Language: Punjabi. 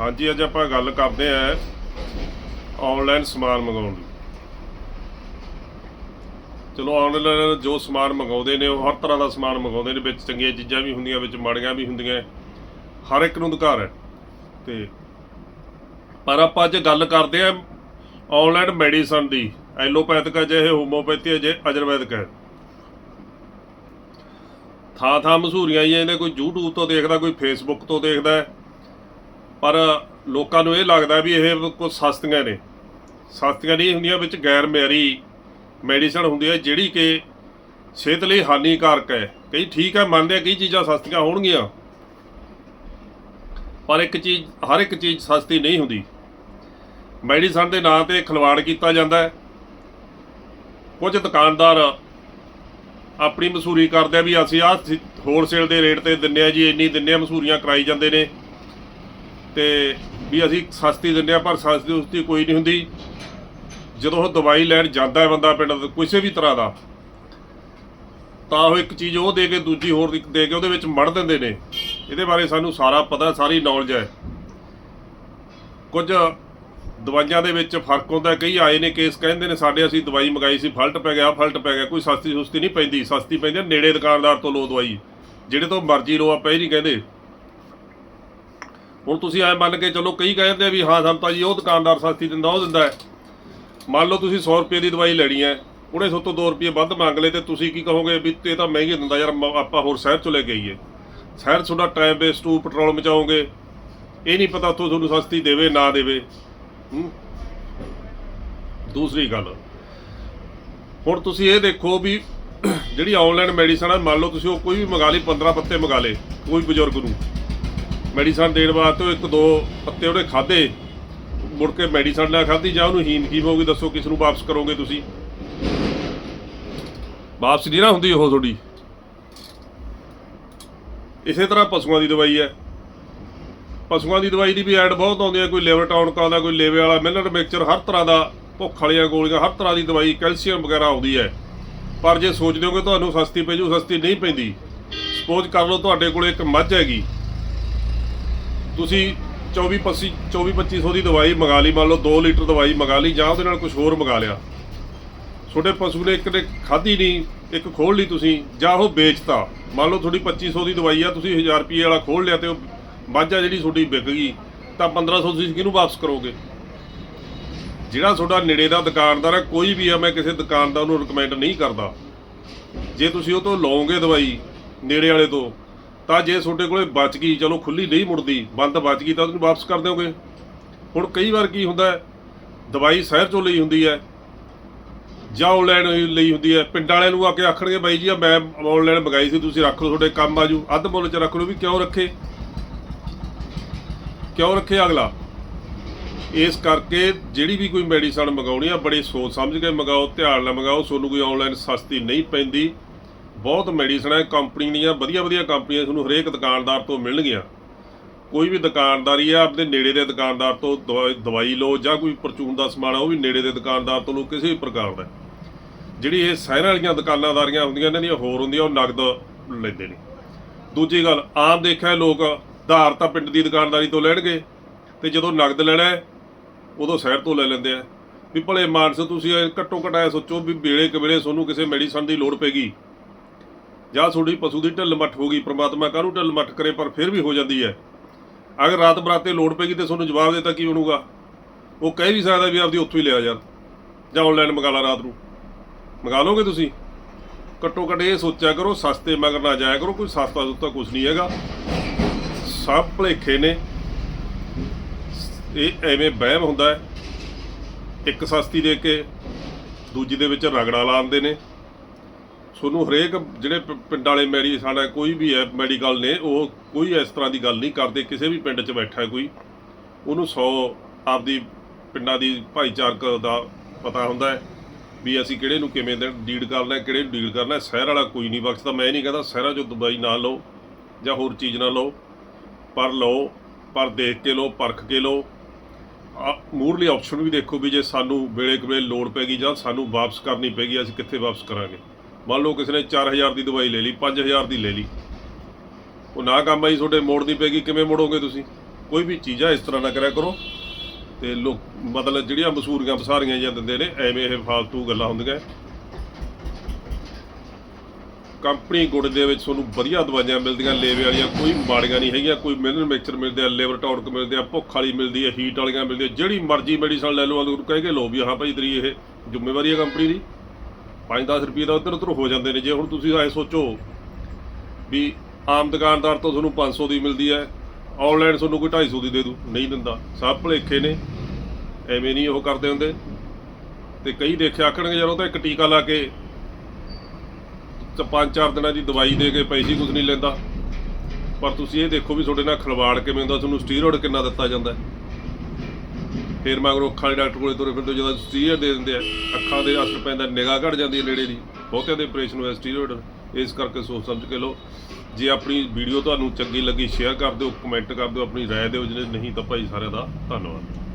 ਹਾਂਜੀ, ਅੱਜ ਆਪਾਂ ਗੱਲ ਕਰਦੇ ਆਂ ਆਨਲਾਈਨ ਸਮਾਨ ਮੰਗਾਉਣ ਦੀ। ਚਲੋ ਆਨਲਾਈਨ ਜੋ ਸਮਾਨ ਮੰਗਾਉਂਦੇ ਨੇ, ਉਹ ਹਰ ਤਰ੍ਹਾਂ ਦਾ ਸਮਾਨ ਮੰਗਾਉਂਦੇ ਨੇ, ਵਿੱਚ ਚੰਗੀਆਂ ਚੀਜ਼ਾਂ ਵੀ ਹੁੰਦੀਆਂ, ਵਿੱਚ ਮਾੜੀਆਂ ਵੀ ਹੁੰਦੀਆਂ, ਹਰ ਇੱਕ ਨੂੰ ਅਧਿਕਾਰ ਹੈ। ਤੇ ਪਰ ਆਪਾਂ ਅੱਜ ਗੱਲ ਕਰਦੇ ਆਂ ਆਨਲਾਈਨ ਮੈਡੀਸਨ ਦੀ। ਐਲੋਪੈਥਿਕ ਹੈ ਜੇ ਹੋਮੋਪੈਥੀ ਹੈ ਆਯੁਰਵੈਦਿਕ ਹੈ ਥਾਂ ਥਾਂ ਮਸ਼ਹੂਰੀਆਂ ਹੀ ਇਹਨੇ ਕੋਈ YouTube ਤੋਂ ਦੇਖਦਾ, ਕੋਈ Facebook ਤੋਂ ਦੇਖਦਾ ਪਰ ਲੋਕਾਂ ਨੂੰ ਇਹ ਲੱਗਦਾ ਵੀ ਇਹ ਕੁਝ ਸਸਤੀਆਂ ਨੇ। ਸਸਤੀਆਂ ਨਹੀਂ ਹੁੰਦੀਆਂ, ਵਿੱਚ ਗੈਰ ਮਿਆਰੀ ਮੈਡੀਸਨ ਹੁੰਦੀ ਹੈ, ਜਿਹੜੀ ਕਿ ਸਿਹਤ ਲਈ ਹਾਨੀਕਾਰਕ ਹੈ। ਕਈ ਠੀਕ ਹੈ, ਮੰਨਦੇ ਆ, ਕਈ ਚੀਜ਼ਾਂ ਸਸਤੀਆਂ ਹੋਣਗੀਆਂ। ਪਰ ਇੱਕ ਚੀਜ਼, ਹਰ ਇੱਕ ਚੀਜ਼ ਸਸਤੀ ਨਹੀਂ ਹੁੰਦੀ। ਮੈਡੀਸਨ ਦੇ ਨਾਂ ਤੇ ਖਿਲਵਾੜ ਕੀਤਾ ਜਾਂਦਾ ਹੈ। ਕੁਝ ਦੁਕਾਨਦਾਰ ਆਪਣੀ ਮਸੂਰੀ ਕਰਦੇ ਆ ਵੀ ਅਸੀਂ ਆਹ ਹੋਲਸੇਲ ਦੇ ਰੇਟ ਤੇ ਦਿੰਨੇ ਆ ਜੀ, ਇੰਨੀ ਦਿੰਨੇ ਆ, ਮਸੂਰੀਆਂ ਕਰਾਈ ਜਾਂਦੇ ਨੇ। ਤੇ ਵੀ ਅਸੀਂ ਸਸਤੀ ਦਿੰਦੇ ਆ ਪਰ ਸਸਤੀ ਉਸਤੀ ਕੋਈ ਨਹੀਂ ਹੁੰਦੀ। ਜਦੋਂ ਉਹ ਦਵਾਈ ਲੈਣ ਜਾਂਦਾ ਹੈ ਬੰਦਾ ਪਿੰਡ ਦਾ, ਕਿਸੇ ਵੀ ਤਰ੍ਹਾਂ ਦਾ, ਤਾਂ ਉਹ ਇੱਕ ਚੀਜ਼ ਉਹ ਦੇ ਕੇ ਦੂਜੀ ਹੋਰ ਇੱਕ ਦੇ ਕੇ ਉਹਦੇ ਵਿੱਚ ਮੜ ਦਿੰਦੇ ਨੇ। ਇਹਦੇ ਬਾਰੇ ਸਾਨੂੰ ਸਾਰਾ ਪਤਾ, ਸਾਰੀ ਨੌਲੇਜ ਹੈ। ਕੁਝ ਦਵਾਈਆਂ ਦੇ ਵਿੱਚ ਫ਼ਰਕ ਹੁੰਦਾ ਕਈ ਆਏ ਨੇ ਕੇਸ ਕਹਿੰਦੇ ਨੇ ਸਾਡੇ ਅਸੀਂ ਦਵਾਈ ਮੰਗਾਈ ਸੀ, ਫਲਟ ਪੈ ਗਿਆ, ਫਲਟ ਪੈ ਗਿਆ, ਕੋਈ ਸਸਤੀ ਸੁਸਤੀ ਨਹੀਂ ਪੈਂਦੀ। ਸਸਤੀ ਪੈਂਦੀ ਨੇੜੇ ਦੁਕਾਨਦਾਰ ਤੋਂ ਲਓ ਦਵਾਈ। ਜਿਹੜੇ ਤੋਂ ਮਰਜ਼ੀ ਲਓ, ਆਪਾਂ ਇਹ ਨਹੀਂ ਕਹਿੰਦੇ। ਹੁਣ ਤੁਸੀਂ ਐ ਮੰਨ ਕੇ ਚਲੋ, ਕਈ ਕਹਿੰਦੇ ਆ ਵੀ ਹਾਂ ਸਾਨੂੰ ਤਾਂ ਜੀ, ਉਹ ਦੁਕਾਨਦਾਰ ਸਸਤੀ ਦਿੰਦਾ, ਉਹ ਦਿੰਦਾ ਹੈ। ਮੰਨ ਲਓ ਤੁਸੀਂ 100 ਰੁਪਏ ਦੀ ਦਵਾਈ ਲੈਣੀ ਹੈ, ਉਹਨੇ ਸੋ ਤੋਂ 2 ਰੁਪਏ ਵੱਧ ਮੰਗ ਲਏ ਤੇ ਤੁਸੀਂ ਕੀ ਕਹੋਗੇ ਵੀ ਇਹ ਤਾਂ ਮਹਿੰਗੀ ਦਿੰਦਾ ਯਾਰ, ਮ- ਆਪਾਂ ਹੋਰ ਸ਼ਹਿਰ ਚੋਂ ਲੈ ਕੇ ਆਈਏ। ਸ਼ਹਿਰ 'ਚ ਤੁਹਾਡਾ ਟਾਈਮ ਵੇਸਟ ਟੂ ਪੈਟਰੋਲ ਮਚਾਓਗੇ। ਇਹ ਨਹੀਂ ਪਤਾ ਉੱਥੋਂ ਤੁਹਾਨੂੰ ਸਸਤੀ ਦੇਵੇ, ਨਾ ਦੇਵੇ। ਦੂਸਰੀ ਗੱਲ, ਹੁਣ ਤੁਸੀਂ ਇਹ ਦੇਖੋ ਵੀ ਜਿਹੜੀ ਆਨਲਾਈਨ ਮੈਡੀਸਨ ਹੈ ਮੰਨ ਲਓ ਤੁਸੀਂ ਉਹ ਕੋਈ ਵੀ ਮੰਗਾ ਲਈ 15 ਪੱਤੇ ਮੰਗਾ ਲਏ, ਕੋਈ ਬਜ਼ੁਰਗ ਨੂੰ। ਮੈਡੀਸਨ ਦੇਣ ਵਾਸਤੇ ਉਹ ਇੱਕ ਦੋ ਪੱਤੇ ਉਹਨੇ ਖਾਦੇ ਮੁੜ ਕੇ ਮੈਡੀਸਨ ਨਾ ਖਾਧੀ ਜਾਂ ਉਹਨੂੰ ਹੀਨ ਕੀ ਹੋਊਗੀ ਦੱਸੋ ਕਿਸ ਨੂੰ ਵਾਪਸ ਕਰੋਗੇ ਤੁਸੀਂ? ਵਾਪਸ ਨਹੀਂ ਨਾ ਹੁੰਦੀ ਉਹ ਤੁਹਾਡੀ। ਇਸੇ ਤਰ੍ਹਾਂ ਪਸ਼ੂਆਂ ਦੀ ਦਵਾਈ ਹੈ। ਪਸ਼ੂਆਂ ਦੀ ਦਵਾਈ ਦੀ ਵੀ ਐਡ ਬਹੁਤ ਆਉਂਦੀ ਹੈ, ਕੋਈ ਲਿਵਰ ਟਾਉਨਕ ਆਉਂਦਾ ਕੋਈ ਲੇਵੇ ਵਾਲਾ ਮਿਲਰ ਮਿਕਸਚਰ, ਹਰ ਤਰ੍ਹਾਂ ਦਾ ਭੁੱਖ ਵਾਲੀਆਂ ਗੋਲੀਆਂ, ਹਰ ਤਰ੍ਹਾਂ ਦੀ ਦਵਾਈ, ਕੈਲਸ਼ੀਅਮ ਵਗੈਰਾ ਆਉਂਦੀ ਹੈ। ਪਰ ਜੇ ਸੋਚਦੇ ਹੋ ਕਿ ਤੁਹਾਨੂੰ ਸਸਤੀ ਪੈ ਜੂ, ਸਸਤੀ ਨਹੀਂ ਪੈਂਦੀ। ਸਪੋਜ਼ ਕਰ ਲਓ ਤੁਹਾਡੇ ਕੋਲ ਇੱਕ ਮੱਝ ਹੈਗੀ। ਤੁਸੀਂ 24 25 24 2500 ਦੀ ਦਵਾਈ ਮੰਗਾ ਲਈ, ਮੰਨ ਲਓ 2 ਲੀਟਰ ਦਵਾਈ ਮੰਗਾ ਲਈ ਜਾਂ ਉਹਦੇ ਨਾਲ ਕੁਝ ਹੋਰ ਮੰਗਾ ਲਿਆ। ਤੁਹਾਡੇ ਪਸ਼ੂ ਨੇ ਇੱਕ ਨੇ ਖਾਧੀ ਨਹੀਂ, ਇੱਕ ਖੋਲ ਲਈ ਤੁਸੀਂ, ਜਾਂ ਉਹ ਵੇਚਤਾ। ਮੰਨ ਲਓ ਤੁਹਾਡੀ 2500 ਦੀ ਦਵਾਈ ਆ, ਤੁਸੀਂ 1000 ਰੁਪਏ ਵਾਲਾ ਖੋਲ ਲਿਆ ਤੇ ਉਹ ਮੱਝ ਜਿਹੜੀ ਤੁਹਾਡੀ ਵਿਕ ਗਈ, ਤਾਂ 1500 ਤੁਸੀਂ ਕਿਹਨੂੰ ਵਾਪਸ ਕਰੋਗੇ? ਜਿਹੜਾ ਤੁਹਾਡਾ ਨੇੜੇ ਦਾ ਦੁਕਾਨਦਾਰ ਹੈ ਕੋਈ ਵੀ ਆ, ਮੈਂ ਕਿਸੇ ਦੁਕਾਨਦਾਰ ਨੂੰ ਰეკਮੈਂਡ ਨਹੀਂ ਕਰਦਾ। ਜੇ ਤੁਸੀਂ ਉਹ ਤੋਂ ਲਓਗੇ ਦਵਾਈ ਨੇੜੇ ਵਾਲੇ ਤੋਂ ਤਾਂ ਜੇ ਤੁਹਾਡੇ ਕੋਲੇ ਬਚ ਗਈ, ਚਲੋ ਖੁੱਲੀ ਨਹੀਂ ਮੁੜਦੀ, ਬੰਦ ਬਚ ਗਈ ਤਾਂ ਉਹਨੂੰ ਵਾਪਸ ਕਰ ਦਿਓਗੇ। ਹੁਣ ਕਈ ਵਾਰ ਕੀ ਹੁੰਦਾ ਦਵਾਈ ਸ਼ਹਿਰ ਚੋਂ ਲਈ ਹੁੰਦੀ ਹੈ, ਜਾਂ ਆਨਲਾਈਨ ਲਈ ਹੁੰਦੀ ਹੈ, ਪਿੰਡ ਵਾਲਿਆਂ ਨੂੰ ਆ ਕੇ ਆਖਣਗੇ, ਬਾਈ ਜੀ ਆ ਮੈਂ ਆਨਲਾਈਨ ਮੰਗਾਈ ਸੀ, ਤੁਸੀਂ ਰੱਖ ਲਓ, ਤੁਹਾਡੇ ਕੰਮ ਆਜੂ ਅੱਧ ਮੁੱਲ 'ਚ ਰੱਖ ਲਓ ਵੀ ਕਿਉਂ ਰੱਖੇ? ਕਿਉਂ ਰੱਖੇ ਅਗਲਾ? ਇਸ ਕਰਕੇ ਜਿਹੜੀ ਵੀ ਕੋਈ ਮੈਡੀਸਨ ਮੰਗਾਉਣੀ ਆ, ਬੜੀ ਸੋਚ ਸਮਝ ਕੇ ਮੰਗਾਓ, ਧਿਆਨ ਨਾਲ ਮੰਗਾਓ, ਤੁਹਾਨੂੰ ਕੋਈ ਆਨਲਾਈਨ ਸਸਤੀ ਨਹੀਂ ਪੈਂਦੀ। ਬਹੁਤ ਮੈਡੀਸਨ ਹੈ ਕੰਪਨੀ ਦੀਆਂ, ਵਧੀਆ ਵਧੀਆ ਕੰਪਨੀਆਂ ਤੁਹਾਨੂੰ ਹਰੇਕ ਦੁਕਾਨਦਾਰ ਤੋਂ ਮਿਲਣਗੀਆਂ। ਕੋਈ ਵੀ ਦੁਕਾਨਦਾਰੀ ਆ ਆਪਣੇ ਨੇੜੇ ਦੇ ਦੁਕਾਨਦਾਰ ਤੋਂ ਦਵਾ- ਦਵਾਈ ਲਓ ਜਾਂ ਕੋਈ ਪਰਚੂਨ ਦਾ ਸਮਾਨ ਆ ਉਹ ਵੀ ਨੇੜੇ ਦੇ ਦੁਕਾਨਦਾਰ ਤੋਂ ਲਓ, ਕਿਸੇ ਵੀ ਪ੍ਰਕਾਰ ਦਾ। ਜਿਹੜੀ ਇਹ ਸ਼ਹਿਰਾਂ ਵਾਲੀਆਂ ਦੁਕਾਨਾਂਦਾਰੀਆਂ ਹੁੰਦੀਆਂ ਇਹਨਾਂ ਦੀਆਂ ਹੋਰ ਹੁੰਦੀਆਂ, ਉਹ ਨਗਦ ਲੈਂਦੇ ਨੇ। ਦੂਜੀ ਗੱਲ, ਆਮ ਦੇਖਿਆ ਲੋਕ ਧਾਰ ਤਾਂ ਪਿੰਡ ਦੀ ਦੁਕਾਨਦਾਰੀ ਤੋਂ ਲੈਣਗੇ, ਤੇ ਜਦੋਂ ਨਗਦ ਲੈਣਾ ਉਦੋਂ ਸ਼ਹਿਰ ਤੋਂ ਲੈ ਲੈਂਦੇ ਆ। ਵੀ ਭਲੇ ਮਾਨਸ, ਤੁਸੀਂ ਘੱਟੋ ਘੱਟ ਐ ਸੋਚੋ ਵੀ ਵੇਲੇ ਕਵੇਲੇ ਤੁਹਾਨੂੰ ਕਿਸੇ ਮੈਡੀਸਨ ਦੀ ਲੋੜ ਪੈਗੀ ਜਾਂ ਤੁਹਾਡੀ ਪਸ਼ੂ ਦੀ ਢਿੱਲ ਮੱਠ ਹੋ ਗਈ, ਪ੍ਰਮਾਤਮਾ ਕਾਹਨੂੰ ਢਿੱਲ ਮੱਠ ਕਰੇ, ਪਰ ਫਿਰ ਵੀ ਹੋ ਜਾਂਦੀ ਹੈ। ਅਗਰ ਰਾਤ ਬਰਾਤੇ ਲੋੜ ਪੈਗੀ ਤੇ ਤੁਹਾਨੂੰ ਜਵਾਬ ਦੇਤਾ ਕੀ ਬਣੂਗਾ ਉਹ ਕਹਿ ਵੀ ਸਕਦਾ ਵੀ ਆਪਦੀ ਉੱਥੋਂ ਹੀ ਲਿਆ ਯਾਰ ਜਾਂ ਆਨਲਾਈਨ ਮੰਗਾ ਲਾ ਰਾਤ ਨੂੰ। ਮੰਗਾ ਲਓਗੇ ਤੁਸੀਂ? ਘੱਟੋ ਘੱਟ ਇਹ ਸੋਚਿਆ ਕਰੋ, ਸਸਤੇ ਮਗਰ ਨਾ ਜਾਇਆ ਕਰੋ, ਕੋਈ ਸਸਤਾ ਸੁਸਤਾ ਕੁਝ ਨਹੀਂ ਹੈਗਾ। ਸਭ ਭੁਲੇਖੇ ਨੇ। ਇਹ ਐਵੇਂ ਵਹਿਮ ਹੁੰਦਾ ਹੈ। ਇੱਕ ਸਸਤੀ ਦੇ ਕੇ ਦੂਜੀ ਦੇ ਵਿੱਚ ਰਗੜਾ ਲਾਉਂਦੇ ਨੇ। ਤੁਹਾਨੂੰ ਹਰੇਕ ਜਿਹੜੇ ਪ- ਪਿੰਡ ਵਾਲੇ ਮੈਡੀ ਸਾਡਾ ਕੋਈ ਵੀ ਹੈ ਮੈਡੀਕਲ ਨੇ, ਉਹ ਕੋਈ ਇਸ ਤਰ੍ਹਾਂ ਦੀ ਗੱਲ ਨਹੀਂ ਕਰਦੇ, ਕਿਸੇ ਵੀ ਪਿੰਡ 'ਚ ਬੈਠਾ ਕੋਈ। ਉਹਨੂੰ 100 ਆਪਦੀ ਪਿੰਡਾਂ ਦੀ ਭਾਈਚਾਰਕ ਦਾ ਪਤਾ ਹੁੰਦਾ ਹੈ ਵੀ ਅਸੀਂ ਕਿਹੜੇ ਨੂੰ ਕਿਵੇਂ ਦੇ ਡੀਲ ਕਰਨਾ ਕਿਹੜੇ ਨੂੰ ਡੀਲ ਕਰਨਾ ਸ਼ਹਿਰ ਵਾਲਾ ਕੋਈ ਨਹੀਂ ਬਖਸ਼ਦਾ। ਮੈਂ ਨਹੀਂ ਕਹਿੰਦਾ ਸ਼ਹਿਰਾਂ 'ਚੋਂ ਦਵਾਈ ਨਾ ਲਓ ਜਾਂ ਹੋਰ ਚੀਜ਼ ਨਾ ਲਓ, ਪਰ ਲਓ, ਪਰ ਦੇਖ ਕੇ ਲਓ, ਪਰਖ ਕੇ ਲਓ। ਆ ਮੂਰਲੀ ਆਪਸ਼ਨ ਵੀ ਦੇਖੋ ਵੀ ਜੇ ਸਾਨੂੰ ਵੇਲੇ ਕਵੇਲੇ ਲੋੜ ਪੈਗੀ ਜਾਂ ਸਾਨੂੰ ਵਾਪਸ ਕਰਨੀ ਪੈਗੀ ਅਸੀਂ ਕਿੱਥੇ ਵਾਪਸ ਕਰਾਂਗੇ? ਮੰਨ ਲਓ ਕਿਸੇ ਨੇ 4000 ਦੀ ਦਵਾਈ ਲੈ ਲਈ 5000 ਦੀ ਲੈ ਲਈ। ਉਹ ਨਾ ਕੰਮ ਆਈ, ਤੁਹਾਡੇ ਮੋੜਨੀ ਪੈਗੀ ਕਿਵੇਂ ਮੋੜੋਗੇ ਤੁਸੀਂ? ਕੋਈ ਵੀ ਚੀਜ਼ ਆ ਇਸ ਤਰ੍ਹਾਂ ਨਾ ਕਰਿਆ ਕਰੋ। ਤੇ ਲੋਕ ਮਤਲਬ ਜਿਹੜੀਆਂ ਮਸੂਰੀਆਂ ਬਸਾਰੀਆਂ ਜਾਂ ਦਿੰਦੇ ਨੇ, ਐਵੇਂ ਇਹ ਫਾਲਤੂ ਗੱਲਾਂ ਹੁੰਦੀਆਂ। ਕੰਪਨੀ ਗੁੜ ਦੇ ਵਿੱਚ ਤੁਹਾਨੂੰ ਵਧੀਆ ਦਵਾਈਆਂ ਮਿਲਦੀਆਂ, ਲੇਵੇ ਵਾਲੀਆਂ ਕੋਈ ਮਾੜੀਆਂ ਨਹੀਂ ਹੈਗੀਆਂ, ਕੋਈ ਮਿਨਰਲ ਮਿਕਸਚਰ ਮਿਲਦੇ ਆ, ਲੇਬਰ ਟੌਨਕ ਮਿਲਦੇ ਆ, ਭੁੱਖ ਵਾਲੀ ਮਿਲਦੀ ਹੈ ਹੀਟ ਵਾਲੀਆਂ ਮਿਲਦੀਆਂ, ਜਿਹੜੀ ਮਰਜ਼ੀ ਮੈਡੀਸਨ ਲੈ ਲਓ ਉਹਨੂੰ ਕਹਿ ਕੇ ਲਓ ਵੀ ਹਾਂ ਭਾਈ ਤੇਰੀ ਇਹ ਜ਼ਿੰਮੇਵਾਰੀ ਹੈ ਕੰਪਨੀ ਦੀ। 5-10 ਰੁਪਏ ਦਾ ਉੱਧਰ ਉੱਧਰ ਹੋ ਜਾਂਦੇ ਨੇ। ਜੇ ਹੁਣ ਤੁਸੀਂ ਐ ਸੋਚੋ ਵੀ ਆਮ ਦੁਕਾਨਦਾਰ ਤੋਂ ਤੁਹਾਨੂੰ 500 ਦੀ ਮਿਲਦੀ ਹੈ, ਆਨਲਾਈਨ ਤੁਹਾਨੂੰ ਕੋਈ 250 ਦੀ ਦੇ ਦੂ, ਨਹੀਂ ਦਿੰਦਾ। ਸਭ ਭੁਲੇਖੇ ਨੇ, ਐਵੇਂ ਨਹੀਂ ਉਹ ਕਰਦੇ ਹੁੰਦੇ। ਤੇ ਕਈ ਦੇਖਿਆ ਆਖਣਗੇ, ਯਾਰ ਉਹ ਤਾਂ ਇੱਕ ਟੀਕਾ ਲਾ ਕੇ ਪੰਜ ਚਾਰ ਦਿਨਾਂ ਦੀ ਦਵਾਈ ਦੇ ਕੇ ਪੈਸੇ ਕੁਝ ਨਹੀਂ ਲੈਂਦਾ। ਪਰ ਤੁਸੀਂ ਇਹ ਦੇਖੋ ਵੀ ਤੁਹਾਡੇ ਨਾਲ ਖਿਲਵਾੜ ਕਿਵੇਂ ਹੁੰਦਾ, ਤੁਹਾਨੂੰ ਸਟੀਰੋਇਡ ਕਿੰਨਾ ਦਿੱਤਾ ਜਾਂਦਾ ਹੈ। ਫਿਰ ਮਗਰੋਂ ਅੱਖਾਂ ਦੇ ਡਾਕਟਰ ਕੋਲੇ ਤੁਰੇ ਫਿਰਦੇ ਹੋ, ਜਦੋਂ ਸਟੀਰੋਇਡ ਦੇ ਦਿੰਦੇ ਆ ਅੱਖਾਂ ਦੇ ਅਸਰ ਪੈਂਦਾ ਨਿਗਾਹ ਘਟ ਜਾਂਦੀ ਹੈ ਨੇੜੇ ਦੀ। ਬਹੁਤਿਆਂ ਦੇ ਆਪਰੇਸ਼ਨ ਹੋਇਆ ਸਟੀਰੋਇਡ ਇਸ ਕਰਕੇ ਸੋਚ ਸਮਝ ਕੇ ਲਓ। ਜੇ ਆਪਣੀ ਵੀਡੀਓ ਤੁਹਾਨੂੰ ਚੰਗੀ ਲੱਗੀ ਸ਼ੇਅਰ ਕਰ ਦਿਓ ਕਮੈਂਟ ਕਰ ਦਿਓ ਆਪਣੀ ਰਾਏ ਦਿਓ ਜੇ ਨਹੀਂ ਤਾਂ ਭਾਈ ਸਾਰਿਆਂ ਦਾ ਧੰਨਵਾਦ।